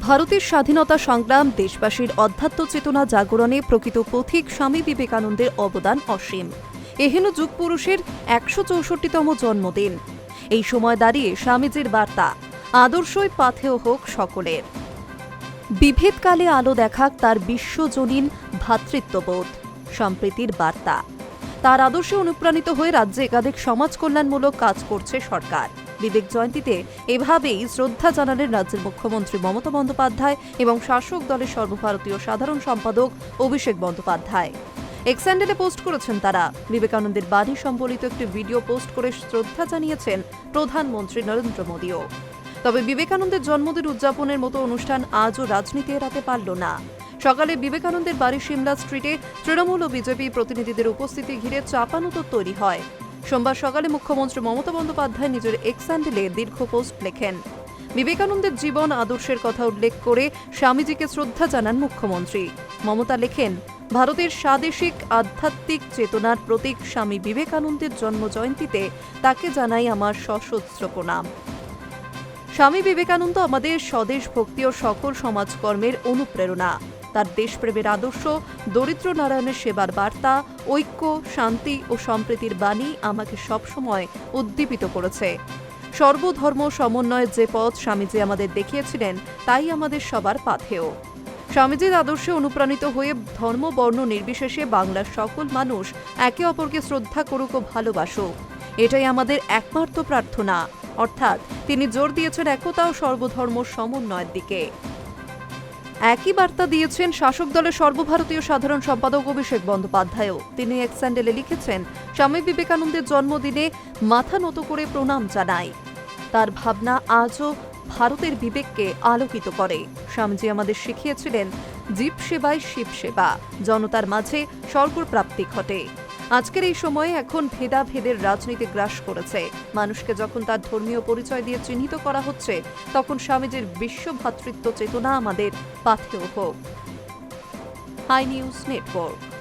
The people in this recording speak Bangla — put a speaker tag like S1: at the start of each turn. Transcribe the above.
S1: ভারতের স্বাধীনতা সংগ্রাম দেশবাসীর অধ্যাত্ম চেতনা জাগরণে প্রকৃত পথিক স্বামী বিবেকানন্দের অবদান অসীম। এহেন যুগ পুরুষের একশো চৌষট্টিতম জন্মদিন। এই সময় দাঁড়িয়ে স্বামীজির বার্তা, আদর্শই পাথেয় হোক সকলের। বিভেদকালে আলো দেখাক তার বিশ্বজনীন ভ্রাতৃত্ববোধ সম্প্রীতির বার্তা। তার আদর্শে অনুপ্রাণিত হয়ে রাজ্যে একাধিক সমাজ কল্যাণমূলক কাজ করছে সরকার। বিবেক জয়ন্তীতে এভাবেই শ্রদ্ধা জানালেন রাজ্যের মুখ্যমন্ত্রী মমতা বন্দ্যোপাধ্যায় এবং শাসক দলের সর্বভারতীয় সাধারণ সম্পাদক অভিষেক বন্দ্যোপাধ্যায়। এক্স্যান্ডেলে পোস্ট করেছেন তারা। বিবেকানন্দের বাণী সম্বলিত একটি ভিডিও পোস্ট করে শ্রদ্ধা জানিয়েছেন প্রধানমন্ত্রী নরেন্দ্র মোদীও। তবে বিবেকানন্দের জন্মদিন উদযাপনের মতো অনুষ্ঠান আজও রাজনীতি এড়াতে পারল না। সকালে বিবেকানন্দের বাড়ি সিমলা স্ট্রিটে তৃণমূল ও বিজেপি প্রতিনিধিদের উপস্থিতি ঘিরে চাপানুতর তৈরি হয়। সোমবার সকালে মুখ্যমন্ত্রী মমতা বন্দ্যোপাধ্যায় নিজের এক্স হ্যান্ডেলে দীর্ঘ পোস্ট লেখেন। বিবেকানন্দের জীবন আদর্শের কথা উল্লেখ করে স্বামীজিকে শ্রদ্ধা জানান মুখ্যমন্ত্রী। মমতা লেখেন, ভারতের স্বাদেশিক, আধ্যাত্মিক চেতনার প্রতীক স্বামী বিবেকানন্দের জন্মজয়ন্তীতে তাকে জানাই আমার সশস্ত্র প্রণাম। স্বামী বিবেকানন্দ আমাদের স্বদেশ ভক্তি ও সকল সমাজকর্মের অনুপ্রেরণা। তার দেশপ্রেমের আদর্শ, দরিদ্র নারায়ণের সেবার বার্তা, ঐক্য, শান্তি ও সম্প্রীতির বাণী আমাকে সবসময় উদ্দীপিত করেছে। সর্বধর্ম সমন্বয়ের যে পথ স্বামীজি আমাদের দেখিয়েছিলেন, তাই আমাদের সবার পাথেয়। স্বামীজির আদর্শে অনুপ্রাণিত হয়ে ধর্ম, বর্ণ নির্বিশেষে বাংলার সকল মানুষ একে অপরকে শ্রদ্ধা করুক ও ভালোবাসুক। এটাই আমাদের একমাত্র প্রার্থনা। অর্থাৎ তিনি জোর দিয়েছেন একতা ও সর্বধর্ম সমন্বয়ের দিকে। একই বার্তা দিয়েছেন শাসক দলের সর্বভারতীয় সাধারণ সম্পাদক অভিষেক বন্দ্যোপাধ্যায়ও। তিনি এক স্যান্ডেলে লিখেছেন, স্বামী বিবেকানন্দের জন্মদিনে মাথা নত করে প্রণাম জানাই। তার ভাবনা আজও ভারতের বিবেককে আলোকিত করে। স্বামীজি আমাদের শিখিয়েছিলেন, জীব সেবায় শিব সেবা, জনতার মাঝে স্বর্গর প্রাপ্তি ঘটে। আজকের এই সময়ে এখন ভেদাভেদের রাজনীতি গ্রাস করেছে। মানুষকে যখন তার ধর্মীয় পরিচয় দিয়ে চিহ্নিত করা হচ্ছে, তখন স্বামীজির বিশ্ব ভ্রাতৃত্ব চেতনা আমাদের পাথেয় হোক। Hi News Network.